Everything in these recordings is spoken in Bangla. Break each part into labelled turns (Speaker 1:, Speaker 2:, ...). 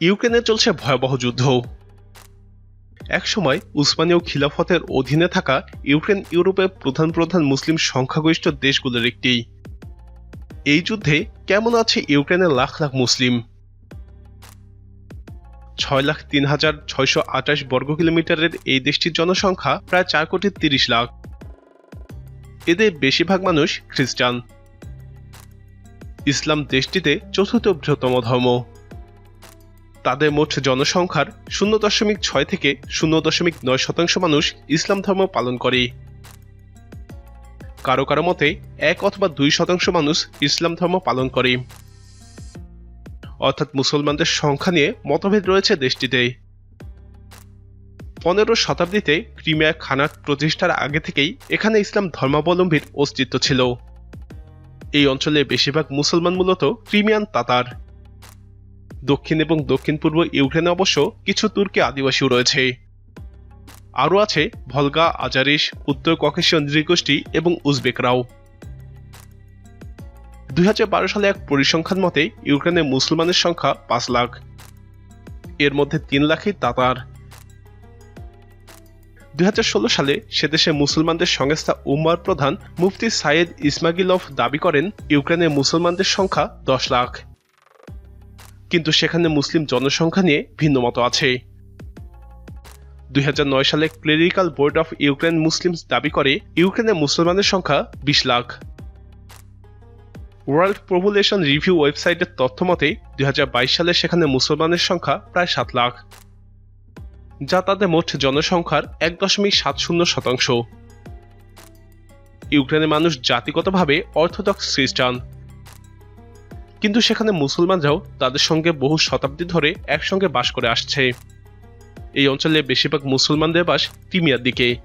Speaker 1: ইউক্রেনে চলছে ভয়াবহ যুদ্ধ একসময় উসমানীয় খিলাফতের অধীনে থাকা ইউক্রেন ইউরোপের প্রধান প্রধান মুসলিম সংখ্যাগরিষ্ঠ দেশগুলোর একটি। এই যুদ্ধে কেমন আছে ইউক্রেনের লাখ লাখ মুসলিম? ছয় লাখ তিন হাজার ছয়শো আঠাশ বর্গ কিলোমিটারের এই দেশটির জনসংখ্যা প্রায় চার কোটি তিরিশ লাখ। এদের বেশিরভাগ মানুষ খ্রিস্টান। ইসলাম দেশটিতে চতুর্থ বৃহত্তম ধর্ম। তাদের মোট জনসংখ্যার শূন্য দশমিক ছয় থেকে শূন্য দশমিক নয় শতাংশ মানুষ ইসলাম ধর্ম পালন করে। কারও কারও মতে, এক অথবা দুই শতাংশ মানুষ ইসলাম ধর্ম পালন করে। অর্থাৎ মুসলমানদের সংখ্যা নিয়ে মতভেদ রয়েছে দেশটিতে। পনেরো শতাব্দীতে ক্রিমিয়া খানার প্রতিষ্ঠার আগে থেকেই এখানে ইসলাম ধর্মাবলম্বীর অস্তিত্ব ছিল। এই অঞ্চলে বেশিরভাগ মুসলমান মূলত ক্রিমিয়ান তাতার। দক্ষিণ এবং দক্ষিণ পূর্ব ইউক্রেনে অবশ্য কিছু তুর্কি আদিবাসীও রয়েছে। আরও আছে ভলগা আজারিস উত্তর ককেশীয় নৃগোষ্ঠী এবং উজবেকরাও। দুই হাজার বারো সালে এক পরিসংখ্যান মতে ইউক্রেনের মুসলমানের সংখ্যা পাঁচ লাখ। এর মধ্যে তিন লাখই তাতার। দুই হাজার ষোলো সালে সেদেশে মুসলমানদের সংস্থা উম্মার প্রধান মুফতি সাইয়েদ ইসমাগিলভ দাবি করেন, ইউক্রেনে মুসলমানদের সংখ্যা দশ লাখ। কিন্তু সেখানে মুসলিম জনসংখ্যা নিয়ে ভিন্ন মত আছে। দুই হাজার নয় সালে clerical board of Ukraine Muslims দাবি করে ইউক্রেনের মুসলমানের সংখ্যা বিশ লাখ। ওয়ার্ল্ড পপুলেশন রিভিউ ওয়েবসাইটের তথ্য মতে, দুই সালে সেখানে মুসলমানের সংখ্যা প্রায় সাত লাখ, যা তাদের মোট জনসংখ্যার এক দশমিক সাত শূন্য শতাংশ। ইউক্রেনের মানুষ জাতিগতভাবে অর্থোডক্স খ্রিস্টান। কিন্তু সেখানে মুসলমানরাও তাদের সঙ্গে বহু শতাব্দী ধরে একসঙ্গে বাস করে আসছে। এই অঞ্চলে বেশিরভাগ মুসলমানদের বাস ক্রিমিয়ার দিকে।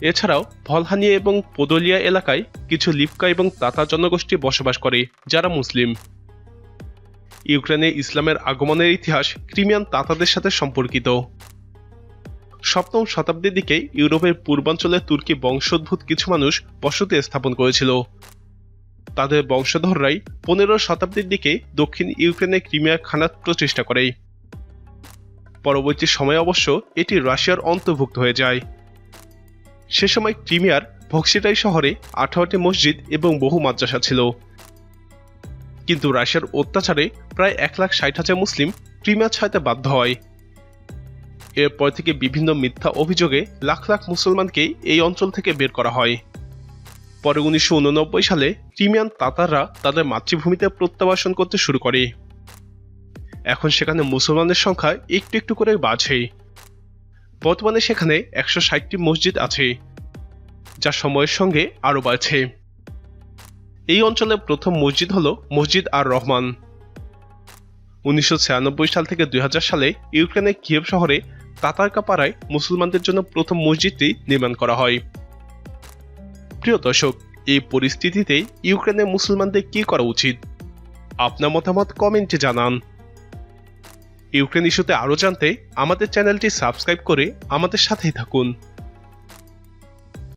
Speaker 1: এছাড়াও ভলহানিয়া এবং পোদলিয়া এলাকায় কিছু লিপকা এবং তাতা জনগোষ্ঠী বসবাস করে, যারা মুসলিম। ইউক্রেনে ইসলামের আগমনের ইতিহাস ক্রিমিয়ান তাতাদের সাথে সম্পর্কিত। সপ্তম শতাব্দীর দিকে ইউরোপের পূর্বাঞ্চলে তুর্কি বংশোদ্ভূত কিছু মানুষ বসতি স্থাপন করেছিল। তাদের বংশধররাই পনেরো শতাব্দীর দিকে দক্ষিণ ইউক্রেনে ক্রিমিয়া খানাত প্রচেষ্টা করে। পরবর্তী সময়ে অবশ্য এটি রাশিয়ার অন্তর্ভুক্ত হয়ে যায়। সে সময় ক্রিমিয়ার ভক্সিটাই শহরে আঠারোটি মসজিদ এবং বহু মাদ্রাসা ছিল। কিন্তু রাশিয়ার অত্যাচারে প্রায় এক লাখ ষাট হাজার মুসলিম ক্রিমিয়া ছাড়তে বাধ্য হয়। এরপর থেকে বিভিন্ন মিথ্যা অভিযোগে লাখ লাখ মুসলমানকে এই অঞ্চল থেকে বের করা হয়। পরে উনিশশো উননব্বই সালে ক্রিমিয়ান তাতাররা তাদের মাতৃভূমিতে প্রত্যাবাসন করতে শুরু করে। এখন সেখানে মুসলমানের সংখ্যা একটু একটু করে বাড়ছে। বর্তমানে সেখানে একশো ষাটটি মসজিদ আছে, যা সময়ের সঙ্গে আরও বাড়ছে। এই অঞ্চলের প্রথম মসজিদ হল মসজিদ আর রহমান উনিশশো ছিয়ানব্বই সাল থেকে দুই হাজার সালে ইউক্রেনের কিয়েভ শহরে তাতারকা পাড়ায় মুসলমানদের জন্য প্রথম মসজিদটি নির্মাণ করা হয়। প্রিয় দর্শক, এই পরিস্থিতিতে ইউক্রেনের মুসলমানদের কি করা উচিত? আপনার মতামত কমেন্টে জানান। ইউক্রেন ইস্যুতে আরও জানতে আমাদের চ্যানেলটি সাবস্ক্রাইব করে আমাদের সাথেই থাকুন।